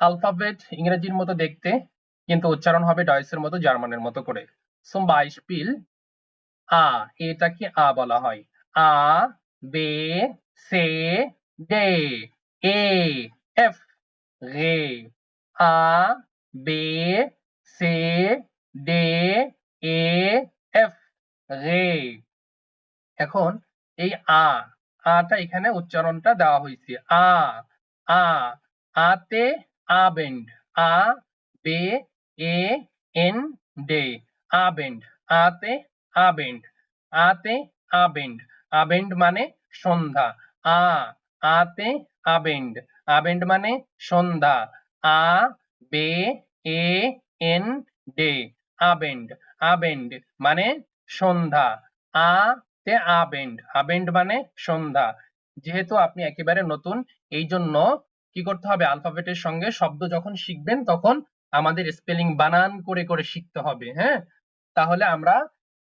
Alphabet ইংরেজির মতো দেখতে, কিন্তু উচ্চারণ হবে ডয়েসের মতো, জার্মানের মতো করে। Zum Beispiel আ, এটাকে আ বলা হয়। আ, বে, সে ডে এ, এফ, রে, আ, বে, সে ডে এ, এফ, রে। এখন এই আ, আটা এখানে উচ্চারণটা দেওয়া হয়েছে। আ আ, আতে আবেন্ড, আ, বে, এ, এন, ডে। আবেন্ড, আতে আবেন্ড। আতে, আবেন্ড। আবেন্ড মানে সন্ধ্যা। আ, আতে, আবেন্ড। আবেন্ড মানে সন্ধ্যা। আ, বে, এ, এন, ডে। আবেন্ড। আবেন্ড মানে সন্ধ্যা। আ, তে আবেন্ড। আবেন্ড মানে সন্ধ্যা। যেহেতু আপনি একেবারে নতুন এই জন্য কি করতে হবে? আলফাবেটের সঙ্গে শব্দ যখন শিখবেন, তখন আমাদের স্পেলিং বানান করে করে শিখতে হবে হ্যাঁ? তাহলে আমরা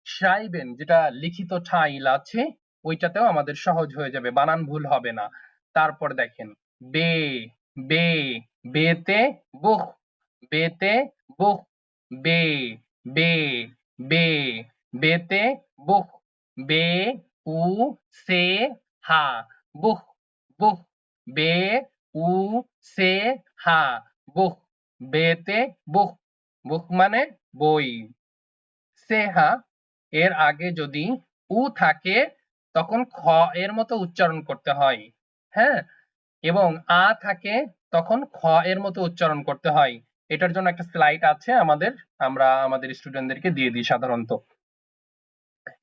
সাইবেন যেটা লিখিত ঠাইল আছে, ওইটাতেও আমাদের সহজ হয়ে যাবে, বানান ভুল হবে না। তারপর দেখেন, বে বে, বেতে বুক বেতে বুক বে বে বে, বেতে বুক বে, উ, সে, হা বুক বুক বে উ, সে, হা বুক বেতে বুক বুক মানে বই। সেহা এর আগে যদি উ থাকে, তখন খ এর মতো উচ্চারণ করতে হয় হ্যাঁ? এবং আ থাকে, তখন খ এর মতো উচ্চারণ করতে হয়। এটার জন্য একটা স্লাইড আছে আমাদের, আমরা আমাদের স্টুডেন্টদেরকে দিয়ে দিই সাধারণত।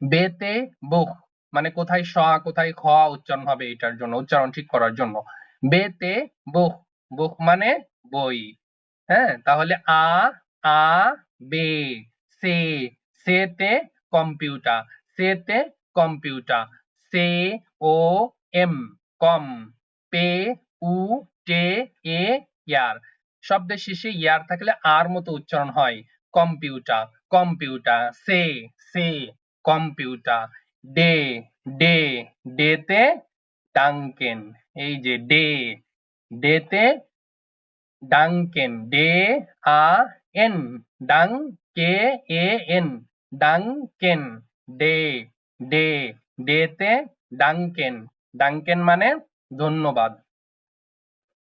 বেতে বুক মানে কোথায় স, কোথায় খ উচ্চারণ হবে এটার জন্য, উচ্চারণ ঠিক করার জন্য। বেতে বুক বুক মানে বই। হ্যাঁ? তাহলে আ আ, বে, সে সেতে কম্পিউটার সেতে কম্পিউটার, সে, ও, এম, কম, পে, উ টে এ, ইয়ার। শব্দের শেষে ইয়ার থাকলে আর মতো উচ্চারণ হয়। কম্পিউটার কম্পিউটার, সে সে, কম্পিউটার, ডে ডে, ডেতে, ডাঙ্কেন। এই যে ডে ডেতে ডাঙ্কেন ডে আ এন ডাং কে এ এন ডাঙ্কেন ডে ডে ডেতে ডাঙ্কেন ডাঙ্কেন মানে ধন্যবাদ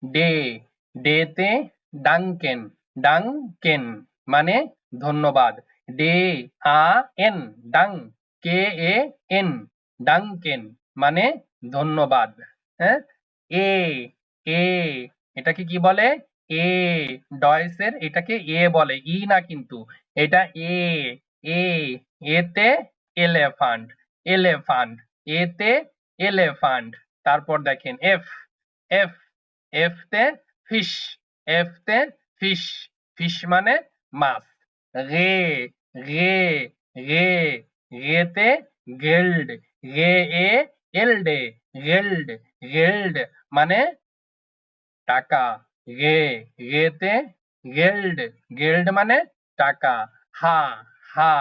ডে ডেতে ডাঙ্কেন ডাঙ্কেন মানে ধন্যবাদ ডে আ এন ডাং কে এ এন ডাঙ্কেন মানে ধন্যবাদ হ্যাঁ এ এ, এটাকে কি বলে? এ, ডয়েসের এটাকে এ বলে, ই না কিন্তু, এটা এ এ, এতে এলেফান্ট এলেফান্ট, এতে এলেফান্ট, তারপর দেখেন, এফ এফ এফ তে ফিশ এফ তে ফিশ ফিশ মানে মাছ, রে রে রে, রেতে গেল্ড, রে, এ, এলডে, গেল্ড গেল্ড মানে টাকা। গে, গেতে গেল্ড। গেল্ড মানে টাকা। হা হা,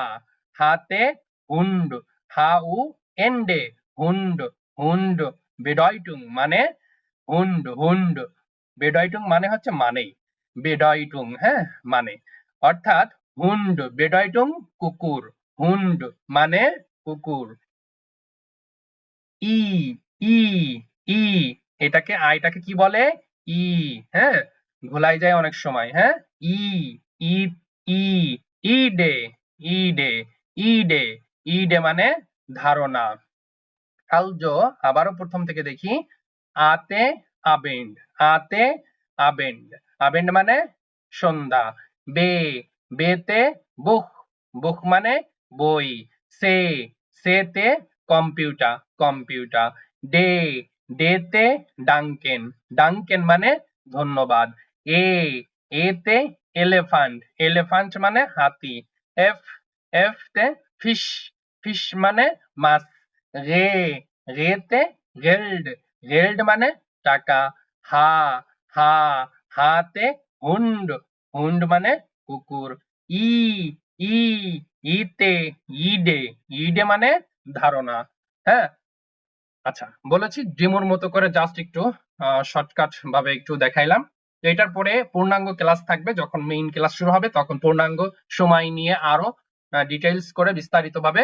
হাতে হুন্ড। হা, উ, এন্ডে, হুন্ড। হুন্ড, বেডয়টুং মানে হুন্ড হুন্ড। বেডয়টুং মানে হচ্ছে মানেই। বেডয়টুং হ্যাঁ মানে। অর্থাৎ হুন্ড, বেডয়টুং, কুকুর। হুন্ড মানে কুকুর। ই ই ই, এটাকে আইটাকে কি বলে? ই হ্যাঁ? ভোলাই যায় অনেক সময় হ্যাঁ? ই ই ই ডে ই ডে ই ডে ই ডে মানে ধারণা। কালজো আবারও প্রথম থেকে দেখি। আতে আবেন্ড আতে আবেন্ড আবেন্ড মানে সন্ধ্যা। বে বেতে বুক বুক মানে বই। সে সেতে কম্পিউটার কম্পিউটার। ডে ডেতে ডাঙ্কেন। ডাঙ্কেন মানে ধন্যবাদ। এ, এতে এলিফ্যান্ট এলিফ্যান্ট মানে হাতি। এফ এফ তে ফিশ। ফিশ মানে মাছ। রে, রেতে গেল্ড। গেল্ড মানে টাকা। হা হা, হাতে হুন্ড। হুন্ড মানে কুকুর। ই ই, ইতে ইডে। ইডে মানে ধারণা। হ্যাঁ? আচ্ছা বলেছি ডেমোর মতো করে জাস্ট একটু শর্টকাট ভাবে একটু দেখাইলাম। এটার পরে পূর্ণাঙ্গ ক্লাস থাকবে, যখন মেইন ক্লাস শুরু হবে, তখন পূর্ণাঙ্গ সময় নিয়ে আরও ডিটেইলস করে বিস্তারিতভাবে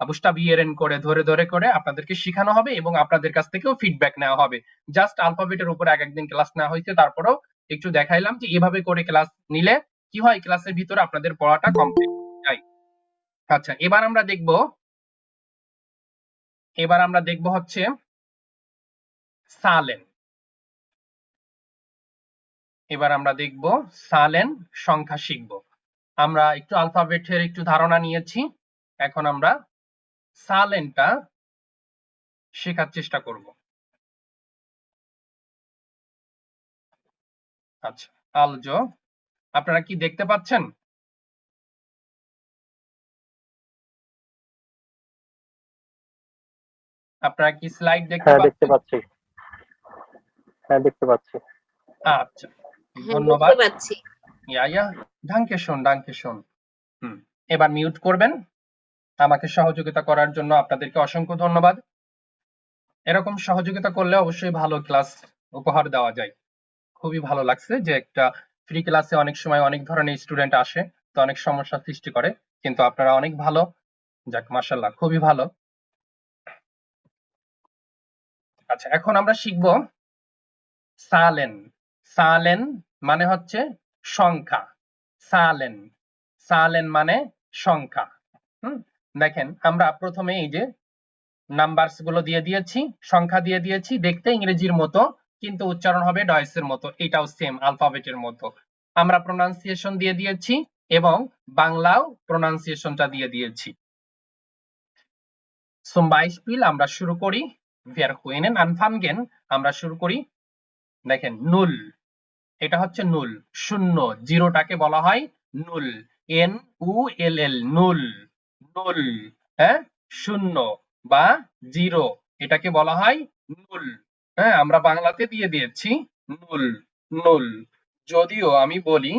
বুস্টা বিএরএন করে, ধরে ধরে করে আপনাদেরকে শেখানো হবে এবং আপনাদের কাছ থেকেও ফিডব্যাক নেওয়া হবে। জাস্ট আলফাবেটের উপর এক একদিন ক্লাস নেওয়া হয়েছে, তারপরেও একটু দেখাইলাম যে এভাবে করে ক্লাস নিলে কি হয় ক্লাসের ভিতরে আপনাদের পড়াটা কমপ্লিট আচ্ছা এবার আমরা দেখব এবার আমরা দেখব হচ্ছে সালেন। এবার আমরা দেখব সালেন সংখ্যা শিখব। আমরা একটু আলফাবেটের একটু ধারণা নিয়েছি। এখন আমরা সালেনটা শেখার চেষ্টা করব। আচ্ছা আলজো, আপনারা কি দেখতে পাচ্ছেন? আপনারা কি স্লাইড দেখতে হ্যাঁ দেখতে পাচ্ছি। হ্যাঁ দেখতে পাচ্ছি। আচ্ছা হ্যাঁ ধন্যবাদ। পারছি ইয়া ইয়া ডাঙ্কে শোন ডাঙ্কে শোন হুম এবার মিউট করবেন। আমাকে সহযোগিতা করার জন্য আপনাদেরকে অসংখ্য ধন্যবাদ। এরকম সহযোগিতা করলে অবশ্যই ভালো ক্লাস উপহার দেওয়া যায়। খুবই ভালো লাগছে যে একটা ফ্রি ক্লাসে অনেক সময় অনেক ধরনের স্টুডেন্ট আসে তো অনেক সমস্যা সৃষ্টি করে কিন্তু আপনারা অনেক ভালো। যাক মাশাল্লাহ খুবই ভালো। আচ্ছা এখন আমরা শিখব সালেন। সালেন মানে হচ্ছে সংখ্যা। সালেন। সালেন মানে সংখ্যা। দেখেন, আমরা প্রথমে এই যে নাম্বারসগুলো দিয়ে দিয়েছি, সংখ্যা দিয়ে দিয়েছি, দেখতে ইংরেজির মতো, কিন্তু উচ্চারণ হবে ডয়েসের মতো। এটাও সেম আলফাবেটের মতো। আমরা প্রোনাউন্সিয়েশন দিয়ে দিয়েছি এবং বাংলাও প্রোনাউন্সিয়েশনটা দিয়ে দিয়েছি। Zum Beispiel আমরা শুরু করি। Wir können anfangen আমরা শুরু করি, দেখেন নুল এটা হচ্ছে নুল শূন্য, জিরোটাকে বলা হয় নুল এন ইউ এল এল নুল নুল হ্যাঁ শূন্য বা জিরো, এটাকে বলা হয় নুল হ্যাঁ আমরা বাংলাতে দিয়ে দিয়েছি নুল নুল যদিও আমি বলি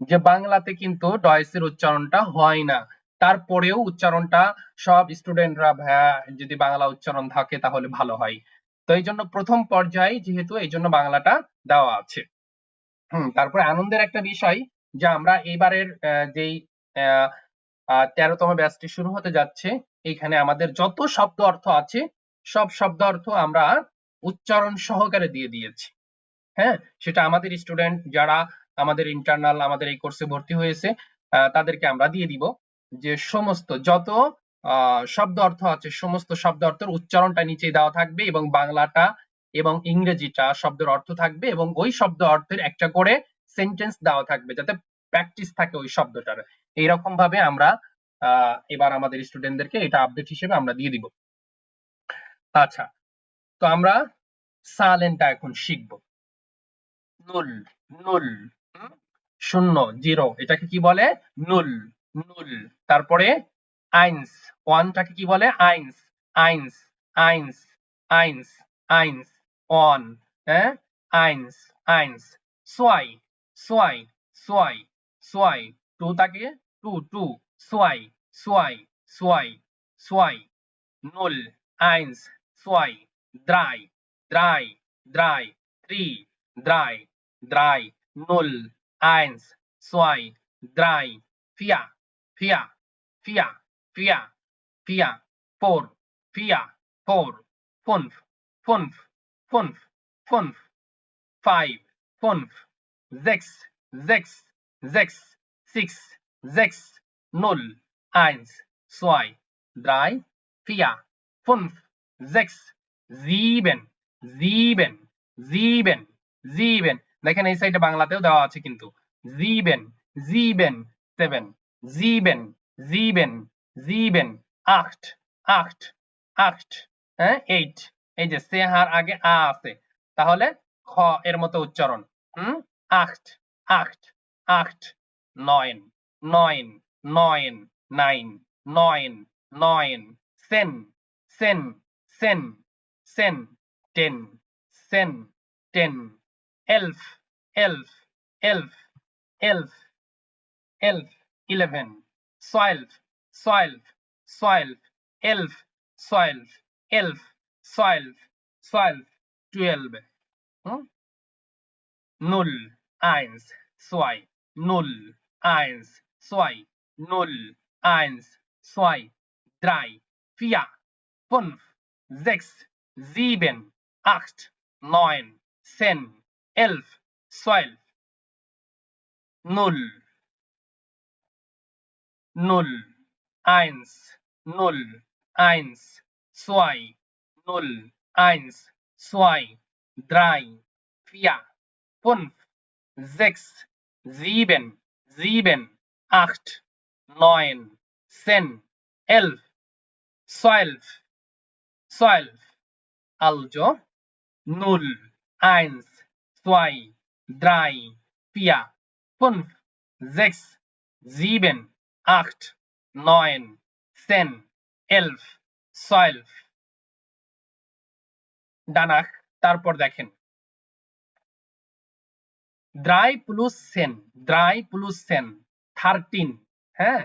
যে বাংলাতে কিন্তু ডয়েসের উচ্চারণটা হয় না। তারপরেও উচ্চারণটা সব স্টুডেন্টরা ভাইয়া যদি বাংলা উচ্চারণ থাকে তাহলে ভালো হয়। তো এই জন্য প্রথম পর্যায়ে যেহেতু এই জন্য বাংলাটা দেওয়া আছে। হুম, তারপরে আনন্দের একটা বিষয় যে আমরা এবারের যেই তেরোতম ব্যাচটি শুরু হতে যাচ্ছে, এখানে আমাদের যত শব্দ অর্থ আছে, সব শব্দ অর্থ আমরা উচ্চারণ সহকারে দিয়ে দিয়েছি। হ্যাঁ সেটা আমাদের স্টুডেন্ট যারা আমাদের ইন্টারনাল আমাদের এই কোর্সে ভর্তি হয়েছে তাদেরকে আমরা দিয়ে দিব। যে সমস্ত যত শব্দ অর্থ আছে, সমস্ত শব্দ অর্থের উচ্চারণটা নিচে দেওয়া থাকবে এবং বাংলাটা এবং ইংরেজিটা শব্দের অর্থ থাকবে এবং ওই শব্দ অর্থের একটা করে সেন্টেন্স দেওয়া থাকবে যাতে প্র্যাকটিস থাকে ওই শব্দটার। এইরকম ভাবে আমরা এবার আমাদের স্টুডেন্টদেরকে এটা আপডেট হিসেবে আমরা দিয়ে দিব। আচ্ছা তো আমরা সালেনটা এখন শিখব। নুল নুল শূন্য জিরো এটাকে কি বলে? নুল নুল। তারপরে আইন্স। ওয়ানটাকে কি বলে? আইন্স। আইন্স। আইন্স। আইন্স। আইন্স। ওয়ান। হ্যাঁ? আইন্স। আইন্স। সোয়াই। সোয়াই। সোয়াই। সোয়াই। টু তাকে? Two two. সোয়াই। সোয়াই। সোয়াই। সোয়াই। null, eins, zwei, drei, drei, drei, drei, drei, drei, null, eins, zwei, drei, vier, vier, vier, vier, vier, four, vier, four, fünf, fünf, fünf, fünf, five, fünf, sechs, sechs, sechs, six, sechs, null, eins, zwei, drei, vier, fünf, sechs, sieben, sieben, sieben, sieben দেখেন এই সাইডে বাংলাতেও দেওয়া আছে কিন্তু sieben, sieben, seven, sieben, sieben, sieben, acht, acht, acht, হ্যাঁ eight এই যে সেহার আগে আ আছে তাহলে খ এর মতো উচ্চারণ হুম acht, acht, acht, neun, neun, neun, nine, neun, neun, sen, sen, sen, sen, ten, sen, ten, elf, elf, elf, elf, elf, eleven, twelve, twelve, twelve, elf, twelve, elf, twelve, twelve, twelve. Hm? Null, eins, zwei, null, eins, zwei, null, eins, zwei, drei, vier, fünf, sechs, sieben, acht, neun, zehn, elf, zwölf, null null, eins, null, eins, zwei, null, eins, zwei, drei, vier, fünf, sechs, sieben, sieben, acht, neun, zehn, elf, zwölf, zwölf. Also null, eins, zwei, drei, vier, fünf, sechs, sieben, acht, neun, zehn, elf, zwölf। danach তারপর দেখেন। ড্রাই প্লুস সেন ড্রাই প্লুস সেন thirteen হ্যাঁ?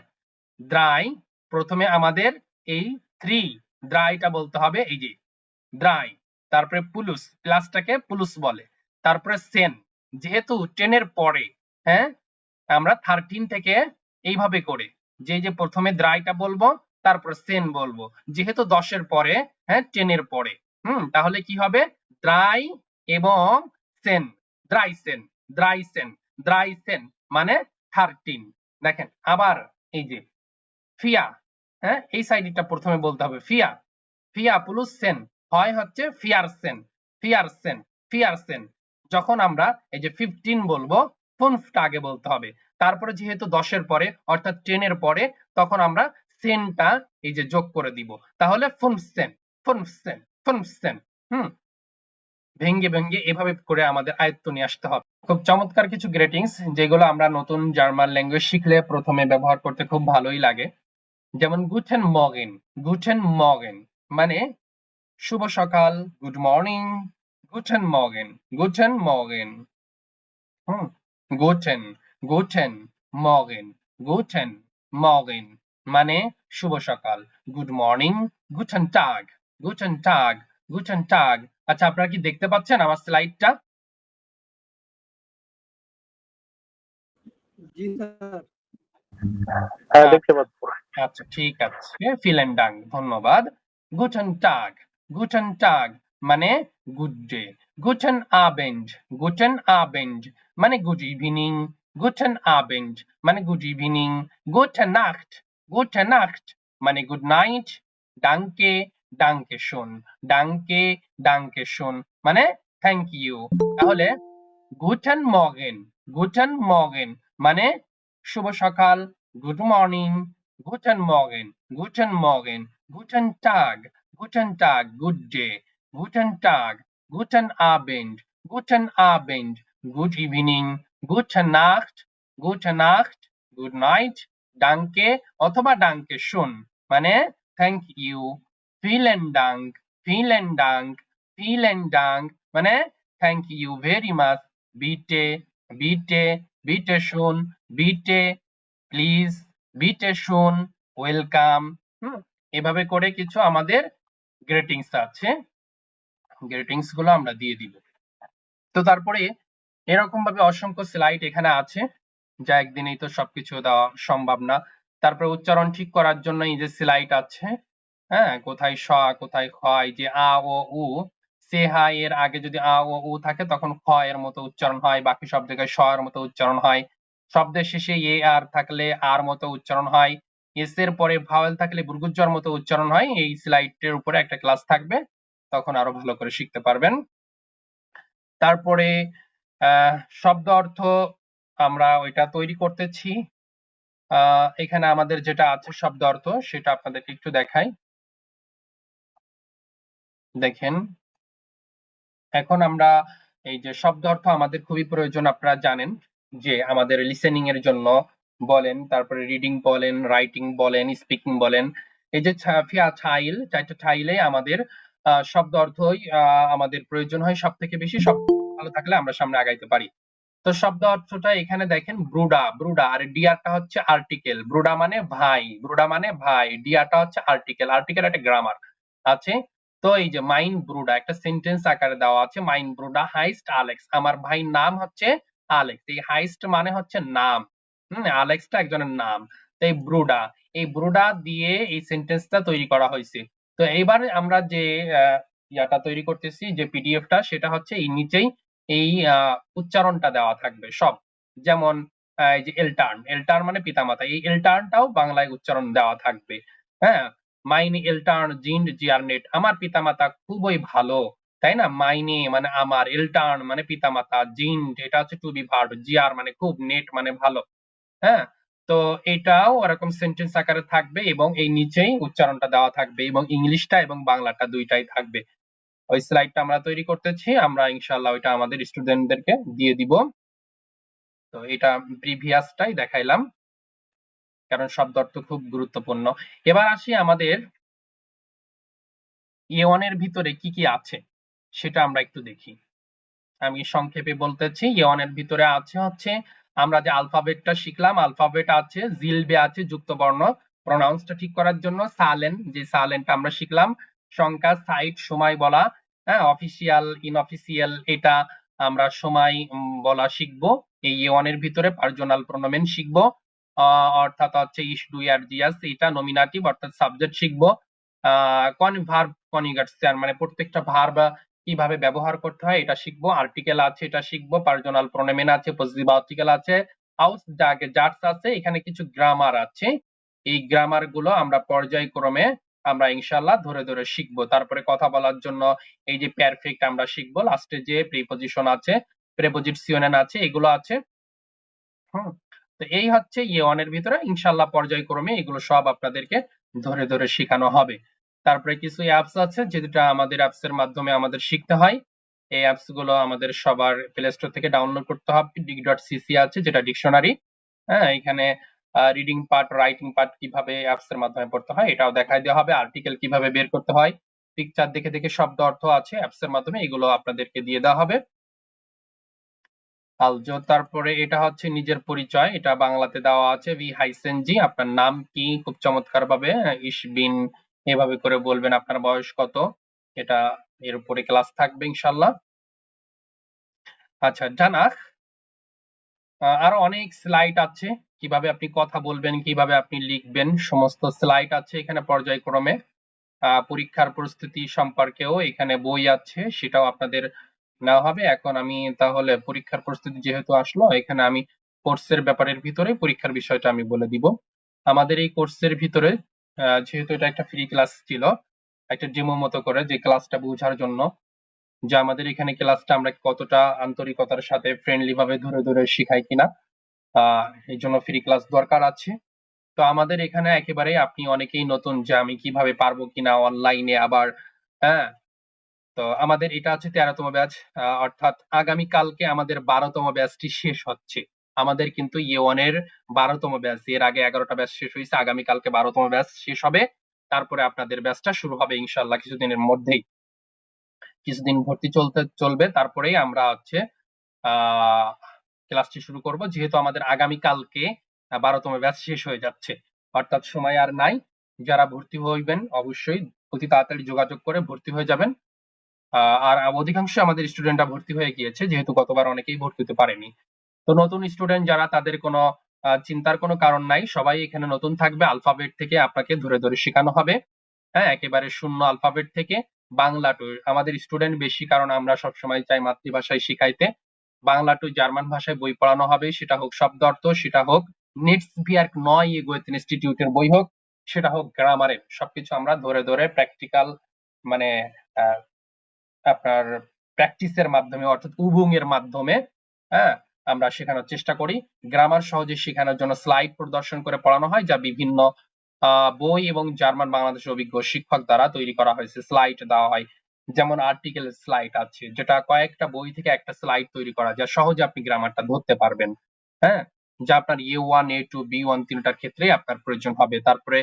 ড্রাই প্রথমে আমাদের এই থ্রি ড্রাইটা বলতে হবে এই যে ড্রাই তারপরে পুলুস প্লাসটাকে পুলুস বলে। তারপরে সেন যেহেতু টেনের পরে হ্যাঁ? আমরা থার্টিন থেকে এইভাবে করে। যে যে প্রথমে ড্রাইটা বলব, তারপর সেন বলব। যেহেতু দশের পরে হ্যাঁ টেনের পরে, হুম, তাহলে কি হবে? ড্রাই এবং সেন ড্রাই সেন ড্রাই সেন ড্রাই সেন মানে থার্টিন। দেখেন, আবার এই যে ফিয়া হ্যাঁ এই সাইডটা প্রথমে বলতে হবে, ফিয়া। ফিয়া প্লুস সেন, হয় হচ্ছে ফিয়ার সেন ফিয়ার সেন ফিয়ার সেন। যখন আমরা এই যে ফিফটিন বলব ফুনফটা আগে বলতে হবে? তারপরে যেহেতু দশের পরে, অর্থাৎ টেনের পরে, তখন আমরা সেনটা এই যে যোগ করে দিব। তাহলে ফুনসেন ফুনসেন ফুনসেন, হুম? ভেঙ্গে ভেঙ্গে এভাবে করে আমাদের আয়ত্ত নিয়ে আসতে হবে। খুব চমৎকার কিছু গ্রেটিংস, যেগুলো আমরা নতুন জার্মান ল্যাঙ্গুয়েজ শিখলে প্রথমে ব্যবহার করতে খুব ভালোই লাগে। যেমন গুটেন মর্গেন গুটেন মর্গেন মানে শুভ সকাল গুড মর্নিং গুটেন মর্গেন গুটেন মর্গেন হুম? গুটেন গুটেন মর্গেন গুটেন মর্গেন মানে শুভ সকাল। গুড মর্নিং গুটেন টাগ গুটেন টাগ গুটেন টাগ আচ্ছা আপনারা কি দেখতে পাচ্ছেন আমার স্লাইডটা জি স্যার। হ্যাঁ দেখতে পাচ্ছি। আচ্ছা ঠিক আছে ফিলেন ডাং ধন্যবাদ। গুটেন টাগ গুটেন টাগ মানে গুড ডে গুটেন আবেন্ড গুটেন আবেন্ড মানে গুড ইভিনিং গুটেন আবেন্ড মানে গুড ইভিনিং গুটেন নাক্ট গুটেন নাক্ট মানে গুড নাইট ডাঙ্কে ডাঙ্কে শুন ডাঙ্কে ডাঙ্কে শুন মানে থ্যাংক ইউ তাহলে গুটেন মর্গেন গুটেন মর্গেন মানে শুভ সকাল গুড মর্নিং গুটেন মর্গেন গুটেন মর্গেন গুটেন টাগ গুটেন টাগ গুড ডে গুটেন টাগ গুটেন আবেন্ড গুটেন আবেন্ড গুড ইভিনিং গুটেন নাক্ট গুটেন নাক্ট গুড নাইট ডাঙ্কে অথবা ডাঙ্কে শুন মানে থ্যাংক ইউ ভিলেন ডাঙ্ক ভিলেন ডাঙ্ক ভিলেন ডাঙ্ক মানে থ্যাংক ইউ ভেরি মাচ বিটে বিটে বিটে শুন বিটে প্লিজ বিটে শুন ওয়েলকাম হুম, এভাবে করে কিছু আমাদের গ্রেটিংস আছে গ্রেটিংসগুলো আমরা দিয়ে দিব। তো তারপরে এরকম ভাবে অসংখ্য স্লাইড এখানে আছে, যা একদিনেই তো সবকিছু দেওয়া সম্ভব না। তারপরে উচ্চারণ ঠিক করার জন্য এই যে স্লাইড আছে হ্যাঁ কোথায় স, কোথায় খ, এই যে আ, ও, উ, সে, হা, এর আগে যদি আ, ও, উ থাকে তখন খ এর মতো উচ্চারণ হয়, বাকি সব জায়গায় স এর মতো উচ্চারণ হয়। শব্দের শেষে এ, আর থাকলে আর মতো উচ্চারণ হয়। এস এর পরে ভাওয়েল থাকলে বুর্গুজ্জর মতো উচ্চারণ হয়। এই স্লাইডের উপরে একটা ক্লাস থাকবে, তখন আরও ভালো করে শিখতে পারবেন। তারপরে শব্দ অর্থ আমরা ওইটা তৈরি করতেছি। এখানে আমাদের যেটা আছে শব্দ অর্থ, সেটা আপনাদেরকে একটু দেখাই। দেখেন, এখন আমরা এই যে শব্দ অর্থ আমাদের খুবই প্রয়োজন, আপনারা জানেন যে আমাদের লিসেনিং এর জন্য বলেন, তারপরে রিডিং বলেন রাইটিং বলেন স্পিকিং বলেন, এই যে ছাইল চারটা ছাইলে আমাদের শব্দ অর্থই আমাদের প্রয়োজন হয় সব থেকে বেশি শব্দ। ভালো থাকলে আমরা সামনে আগাইতে পারি। তো শব্দ অর্থটা এখানে দেখেন, ব্রুডা ব্রুডা, আর ডিয়ারটা হচ্ছে আর্টিকেল ব্রুডা মানে ভাই, ব্রুডা মানে ভাই ডিয়ারটা হচ্ছে আর্টিকেল আর্টিকেল একটা গ্রামার আছে? তো এই যে মাইন ব্রুডা, একটা সেন্টেন্স আকারে দেওয়া আছে, মাইন ব্রুডা হাইস্ট আলেক্স। আমার ভাইয়ের নাম হচ্ছে আলেক্স। এই হাইস্ট মানে হচ্ছে নাম। হম আলেক্সটা একজনের নাম। তো এই ব্রুডা এই ব্রুডা দিয়ে এই সেন্টেন্সটা তৈরি করা হয়েছে। তো এইবার আমরা যে ইয়াটা তৈরি করতেছি, যে পিডিএফটা সেটা হচ্ছে এই নিচেই এই উচ্চারণটা দেওয়া থাকবে সব। যেমন যে এলটার্ন এলটার্ন মানে পিতামাতা। এই এলটার্নটাও বাংলায় উচ্চারণ দেওয়া থাকবে। হ্যাঁ? মাইনি, এলটার্ন, জিন্ড, জিয়ারনেট, আমার পিতামাতা খুবই ভালো, তাই না? মাইনে মানে আমার, এলটার্ন মানে পিতামাতা, জিন্ড, এটা হচ্ছে টু বি ভার্ব জিয়ার মানে খুব নেট মানে ভালো। হ্যাঁ? তো এটাও ওরকম সেন্টেন্স আকারে থাকবে এবং এই নিচেই উচ্চারণটা দেওয়া থাকবে এবং ইংলিশটা এবং বাংলাটা দুইটাই থাকবে। ওই স্লাইডটা আমরা তৈরি করতেছি, আমরা ইনশাআল্লাহ ওইটা আমাদের স্টুডেন্টদেরকে দিয়ে দিব। তো এটা প্রিভিয়াসটাই দেখাইলাম, কারণ শব্দ অর্থ খুব গুরুত্বপূর্ণ। এবার আসি আমাদের এ ভিতরে কি কি আছে, সেটা আমরা একটু দেখি। আমি সংক্ষেপে বলতেছি এর ভিতরে আছে হচ্ছে, আমরা যে আলফাবেটটা শিখলাম আলফাবেট আছে জিলবে আছে যুক্ত বর্ণ প্রনাউন্সটা ঠিক করার জন্য সালেন, যে সালেনটা আমরা শিখলাম, সংখ্যা সাইট সময় বলা হ্যাঁ অফিসিয়াল ইনঅফিসিয়াল এটা আমরা সময় বলা শিখব। এই এর ভিতরে পার্সোনাল প্রোনোমেন শিখব। অর্থাৎ হচ্ছে ইস ডু আর জিয়াস এটা নমিনাটিভ অর্থাৎ সাবজেক্ট শিখব। কন ভার্ব কনিগাটস মানে প্রত্যেকটা ভার্ব কীভাবে ব্যবহার করতে হয় এটা শিখব। আর্টিকেল আছে এটা শিখব পার্সোনাল প্রোনোমেন আছে পজিটিভ আর্টিকেল আছে হাউস জাগে জাটস আছে, এখানে কিছু গ্রামার আছে। এই গ্রামারগুলো আমরা পর্যায়ক্রমে আমরা ইনশাল্লাহ ধরে ধরে শিখব। তারপরে কথা বলার জন্য এই যে পারফেক্ট আমরা শিখব লাস্টে যে প্রিপোজিশন আছে প্রেপোজিশন আছে, এগুলো আছে। হুম, তো এই হচ্ছে ইয়ে এর ভিতরে ইনশাল্লাহ পর্যায়ক্রমে এগুলো সব আপনাদেরকে ধরে ধরে শেখানো হবে। তারপরে কিছু অ্যাপস আছে যেটা আমাদের অ্যাপস এর মাধ্যমে আমাদের শিখতে হয়। এই অ্যাপসগুলো আমাদের সবার প্লে স্টোর থেকে ডাউনলোড করতে হবে। ডিগ ডট সিসি আছে যেটা ডিকশনারি হ্যাঁ এখানে রিডিং পার্ট রাইটিং পার্ট কীভাবে অ্যাপস এর মাধ্যমে পড়তে হয়, এটাও দেখাই দেওয়া হবে। আর্টিকেল কীভাবে বের করতে হয় পিকচার দেখে দেখে শব্দ অর্থ আছে অ্যাপস এর মাধ্যমে এগুলো আপনাদেরকে দিয়ে দেওয়া হবে। আলজো তারপরে এটা হচ্ছে নিজের পরিচয়, এটা বাংলাতে দেওয়া আছে ভি হাইসেন জি আপনার নাম কি, খুব চমৎকার ভাবে ইসবিন এভাবে করে বলবেন আপনার বয়স কত, এটা এর উপরে ক্লাস থাকবে ইনশাল্লাহ আচ্ছা জানাক আরও অনেক স্লাইড আছে কীভাবে আপনি কথা বলবেন, কীভাবে আপনি লিখবেন, সমস্ত স্লাইড আছে এখানে পর্যায়ক্রমে। পরীক্ষার প্রস্তুতি সম্পর্কেও এখানে বই আছে, সেটাও আপনাদের নেওয়া হবে। এখন আমি তাহলে পরীক্ষার প্রস্তুতি যেহেতু আসলো, এখানে আমি কোর্সের ব্যাপারের ভিতরে পরীক্ষার বিষয়টা আমি বলে দিব। আমাদের এই কোর্সের ভিতরে যেহেতু এটা একটা ফ্রি ক্লাস ছিল, একটা ডেমো মতো করে যে ক্লাসটা বোঝার জন্য, যে আমাদের এখানে ক্লাসটা আমরা কতটা আন্তরিকতার সাথে ফ্রেন্ডলি ভাবে ধরে ধরে শিখাই কিনা এই জন্য ফ্রি ক্লাস দরকার আছে। তো আমাদের এখানে একেবারে আপনি অনেকেই নতুন যে আমি কীভাবে পারব কিনা অনলাইনে আবার হ্যাঁ? তো আমাদের এটা হচ্ছে তেরোতম ব্যাচ অর্থাৎ আগামী কালকে আমাদের বারোতম ব্যাচটি শেষ হচ্ছে। আমাদের কিন্তু ইয়ে বারোতম ব্যাচ এর আগে এগারোটা ব্যাচ শেষ হয়েছে আগামী কালকে বারোতম ব্যাচ শেষ হবে। তারপরে আপনাদের ব্যাচটা শুরু হবে ইনশাল্লাহ কিছুদিনের মধ্যেই। কিছুদিন ভর্তি চলতে চলবে, তারপরেই আমরা হচ্ছে, আহ ক্লাসটি শুরু করব। যেহেতু আমাদের আগামী কালকে বারোতম ব্যাচ শেষ হয়ে যাচ্ছে। অর্থাৎ সময় আর নাই। যারা ভর্তি হইবেন, অবশ্যই অতি তাড়াতাড়ি যোগাযোগ করে ভর্তি হয়ে যাবেন। আর অধিকাংশ আমাদের স্টুডেন্টরা ভর্তি হয়ে গিয়েছে, যেহেতু গতবার অনেকেই ভর্তি হতে পারেনি। তো নতুন স্টুডেন্ট যারা, তাদের কোনো চিন্তার কোনো কারণ নাই। সবাই এখানে নতুন থাকবে। আলফাবেট থেকে আপনাকে ধরে ধরে শেখানো হবে। হ্যাঁ একেবারে শূন্য আলফাবেট থেকে বাংলা টু। আমাদের স্টুডেন্ট বেশি, কারণ আমরা সবসময় চাই মাতৃভাষায় শিখাইতে। বাংলা টু জার্মান ভাষায় বই পড়ানো হবে, সেটা হোক শব্দ অর্থ, সেটা হোক নেটস ভিয়ার্ক নয় গোয়েত ইনস্টিটিউটের বই হোক, সেটা হোক গ্রামারের সবকিছু আমরা ধরে ধরে প্র্যাকটিক্যাল মানে আপনার প্র্যাকটিসের মাধ্যমে অর্থাৎ উবুং এর মাধ্যমে হ্যাঁ আমরা শেখানোর চেষ্টা করি। গ্রামার সহজে শেখানোর জন্য স্লাইড প্রদর্শন করে পড়ানো হয়, যা বিভিন্ন বই এবং জার্মান বাংলাদেশের অভিজ্ঞ শিক্ষক দ্বারা তৈরি করা হয়েছে। স্লাইড দেওয়া হয়। যেমন আর্টিকেল স্লাইড আছে, যেটা কয়েকটা বই থেকে একটা স্লাইড তৈরি করা, যা সহজে আপনি গ্রামারটা ধরতে পারবেন। হ্যাঁ? যা আপনার A one A two B one তিনটার ক্ষেত্রে আপনার প্রয়োজন হবে। তারপরে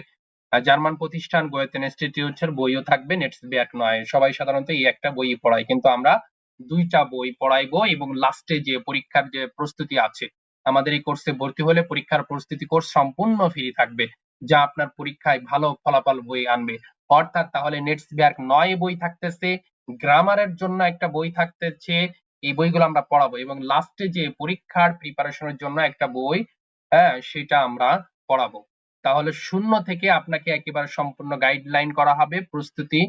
জার্মান প্রতিষ্ঠান গোয়েতেন ইনস্টিটিউটের বইও থাকবে নেটস ব্যাক নয়। সবাই সাধারণত এই একটা বই পড়ায়, কিন্তু আমরা দুইটা বই পড়াইবো এবং লাস্টে যে পরীক্ষার যে প্রস্তুতি আছে, আমাদের এই কোর্সে ভর্তি হলে পরীক্ষার প্রস্তুতি কোর্স সম্পূর্ণ ফ্রি থাকবে, যা আপনার পরীক্ষায় ভালো ফলাফল বই আনবে। অর্থাৎ তাহলে নেটস ব্যাক নয় বই থাকতেছে গ্রামারের জন্য একটা বই থাকতেছে, এই বইগুলো আমরা পড়াবো। এবং লাস্টে যে পরীক্ষার প্রিপারেশনের জন্য একটা বই হ্যাঁ সেটা আমরা পড়াবো। তাহলে শূন্য থেকে আপনাকে একেবারে সম্পূর্ণ গাইডলাইন করা হবে, প্রস্তুতি,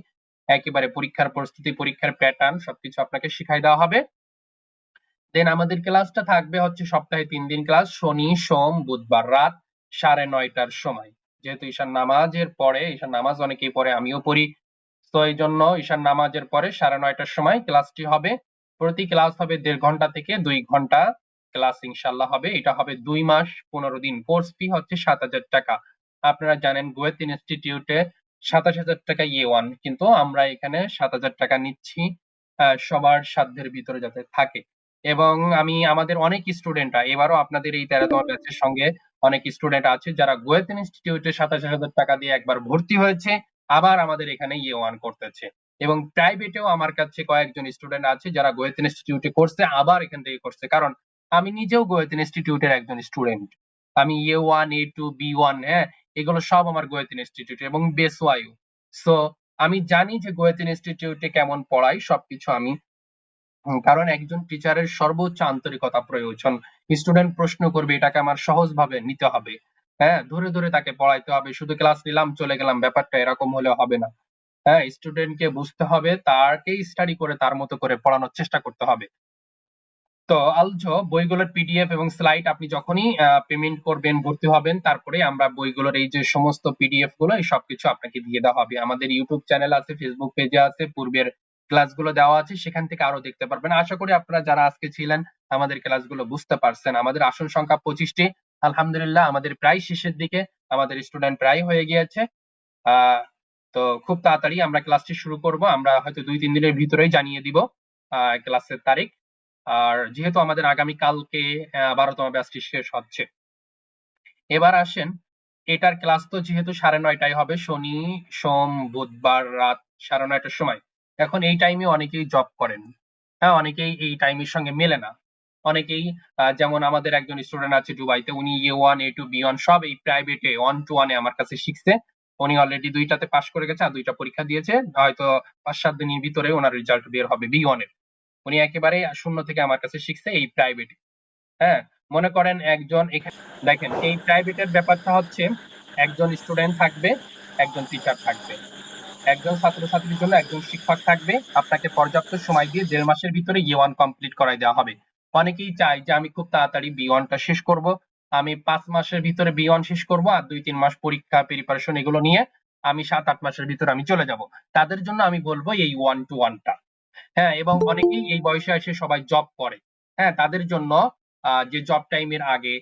একেবারে পরীক্ষার প্রস্তুতি, পরীক্ষার প্যাটার্ন সবকিছু আপনাকে শিখাই দেওয়া হবে। দেন আমাদের ক্লাসটা থাকবে হচ্ছে সপ্তাহে তিন দিন ক্লাস শনি, সোম, বুধবার রাত, সাড়ে নয়টার সময়। যেহেতু ঈশান নামাজের পরে, ঈশান নামাজ অনেকেই পরে আমিও পড়ি। তো এই জন্য ঈশান নামাজের পরে সাড়ে নয়টার সময় ক্লাসটি হবে। প্রতি ক্লাস হবে দেড় ঘণ্টা থেকে দুই ঘণ্টা ক্লাস ইনশাল্লাহ হবে। এটা হবে দুই মাস, পনেরো দিন। কোর্স ফি হচ্ছে সাত হাজার টাকা। আপনারা জানেন গোয়েত ইনস্টিটিউটে সাতাশ হাজার টাকা ইয়ে ওয়ান, কিন্তু আমরা এখানে সাত হাজার টাকা নিচ্ছি সবার সাধ্যের ভিতরে যাতে থাকে। এবং আমি, আমাদের অনেক স্টুডেন্টরা এবারও আপনাদের এই তেরোতম ব্যাচের সঙ্গে অনেক স্টুডেন্ট আছে যারা গোয়েত ইনস্টিটিউটে সাতাশ হাজার টাকা দিয়ে একবার ভর্তি হয়েছে, আবার আমাদের এখানে ইয়ে ওয়ান করতেছে। এবং প্রাইভেটেও আমার কাছে কয়েকজন স্টুডেন্ট আছে যারা গোয়েত ইনস্টিটিউটে করছে আবার এখান থেকে করছে কারণ আমি নিজেও গোয়েত ইনস্টিটিউটের একজন স্টুডেন্ট আমি A one A two B one হ্যাঁ এগুলো সব আমার গোয়েত ইনস্টিটিউট এবং বেস ওয়াইউ সো আমি জানি যে গোয়েত ইনস্টিটিউটে কেমন পড়াই সবকিছু আমি কারণ একজন টিচারের সর্বোচ্চ আন্তরিকতা প্রয়োজন। স্টুডেন্ট প্রশ্ন করবে, এটাকে আমার সহজভাবে নিতে হবে। হ্যাঁ ধরে ধরে তাকে পড়াইতে হবে, শুধু ক্লাস নিলাম, চলে গেলাম, ব্যাপারটা এরকম হলে হবে না। হ্যাঁ স্টুডেন্টকে বুঝতে হবে তাকে স্টাডি করে তার মতো করে পড়ানোর চেষ্টা করতে হবে। তো আলজো বইগুলোর পিডিএফ এবং স্লাইড আপনি যখনই পেমেন্ট করবেন, ভর্তি হবেন, তারপরে আমরা বইগুলোর এই যে সমস্ত পিডিএফগুলো, এই সবকিছু আপনাকে দিয়ে দেওয়া হবে। আমাদের ইউটিউব চ্যানেল আছে ফেসবুক পেজে আছে, পূর্বের ক্লাসগুলো দেওয়া আছে, সেখান থেকে আরও দেখতে পারবেন। আশা করি আপনারা যারা আজকে ছিলেন, আমাদের ক্লাসগুলো বুঝতে পারছেন। আমাদের আসন সংখ্যা পঁচিশটি। আলহামদুলিল্লাহ, আমাদের প্রায় শেষের দিকে আমাদের স্টুডেন্ট প্রায় হয়ে গিয়েছে। তো খুব তাড়াতাড়ি আমরা ক্লাসটি শুরু করব। আমরা হয়তো দুই, তিন দিনের ভিতরেই জানিয়ে দিব ক্লাসের তারিখ। আর যেহেতু আমাদের আগামী কালকে বারোতম ব্যাচটি শেষ হচ্ছে। এবার আসেন, এটার ক্লাস তো যেহেতু সাড়ে নয়টায় হবে, শনি, সোম, বুধবার রাত সাড়ে নয়টার সময়। এখন এই টাইমে অনেকেই জব করেন। হ্যাঁ অনেকেই এই টাইমের সঙ্গে মেলে না। অনেকেই যেমন আমাদের একজন স্টুডেন্ট আছে দুবাইতে, উনি A one A two B one সব এই প্রাইভেটে ওয়ান টু ওয়ানে আমার কাছে শিখছে। উনি অলরেডি দুইটাতে পাশ করে গেছে আর দুইটা পরীক্ষা দিয়েছে। হয়তো পাঁচ সাত দিনের ভিতরে ওনার রেজাল্ট বের হবে বি ওয়ানের উনি একেবারে শূন্য থেকে আমার কাছে শিখছে এই প্রাইভেট হ্যাঁ মনে করেন একজন এখানে, দেখেন, এই প্রাইভেটের ব্যাপারটা হচ্ছে একজন স্টুডেন্ট থাকবে, একজন টিচার থাকবে। একজন ছাত্রছাত্রীর জন্য একজন শিক্ষক থাকবে। আপনাকে পর্যাপ্ত সময় দিয়ে দেড় মাসের ভিতরে ইয়ে ওয়ান কমপ্লিট করাই দেওয়া হবে। অনেকেই চায় যে আমি খুব তাড়াতাড়ি বি ওয়ানটা শেষ করব। আমি পাঁচ মাসের ভিতরে বি ওয়ান শেষ করব আর দুই তিন মাস পরীক্ষা প্রিপারেশন এগুলো নিয়ে আমি সাত আট মাসের ভিতরে আমি চলে যাব। তাদের জন্য আমি বলব এই ওয়ান টু। ওয়ানটা হ্যাঁ এবং অনেকেই এই বয়সে এসে সবাই জব করে। হ্যাঁ তাদের জন্য যে জব টাইমের আগে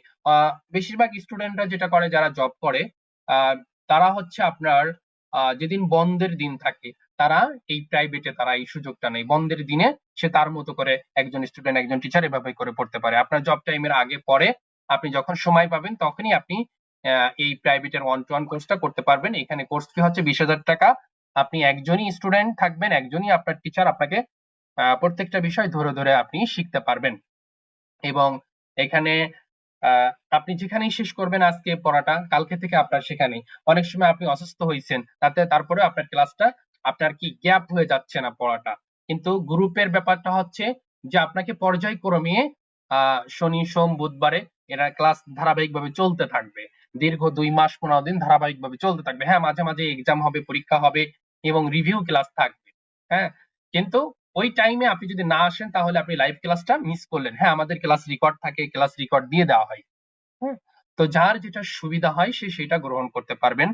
বেশিরভাগ স্টুডেন্টরা যেটা করে, যারা জব করে তারা হচ্ছে আপনার যেদিন বন্ধের দিন থাকে, তারা এই প্রাইভেটে তারা এই সুযোগটা নেই বন্ধের দিনে সে তার মতো করে একজন স্টুডেন্ট একজন টিচার এভাবে করে পড়তে পারে। আপনার জব টাইমের আগে পরে আপনি যখন সময় পাবেন, তখনই আপনি এই প্রাইভেটের ওয়ান টু ওয়ান কোর্সটা করতে পারবেন। এখানে কোর্স ফি হচ্ছে বিশ হাজার টাকা। আপনি একজনই স্টুডেন্ট থাকবেন, একজনই আপনার টিচার আপনাকে প্রত্যেকটা বিষয় ধরে ধরে আপনি শিখতে পারবেন। এবং এখানে আপনি যেখানেই শেষ করবেন আজকে পড়াটা, কালকে থেকে আপনার সেখানে অনেক সময় আপনি অসুস্থ হয়েছেন, তাতে তারপরে আপনার ক্লাসটা আপনার কি গ্যাপ হয়ে যাচ্ছে না পড়াটা। কিন্তু গ্রুপের ব্যাপারটা হচ্ছে যে আপনাকে পর্যায়ক্রমে শনি, সোম, বুধবারে এরা ক্লাস ধারাবাহিকভাবে চলতে থাকবে। দীর্ঘ দুই মাস, পনেরো দিন ধারাবাহিকভাবে চলতে থাকবে। হ্যাঁ মাঝে মাঝে এক্সাম হবে, পরীক্ষা হবে এবং রিভিউ ক্লাস থাকবে। হ্যাঁ কিন্তু ওই টাইমে আপনি যদি না আসেন, তাহলে আপনি লাইভ ক্লাসটা মিস করলেন। হ্যাঁ আমাদের ক্লাস রেকর্ড থাকে ক্লাস রেকর্ড দিয়ে দেওয়া হয়। হ্যাঁ তো যার যেটা সুবিধা হয়, সে সেটা গ্রহণ করতে পারবেন।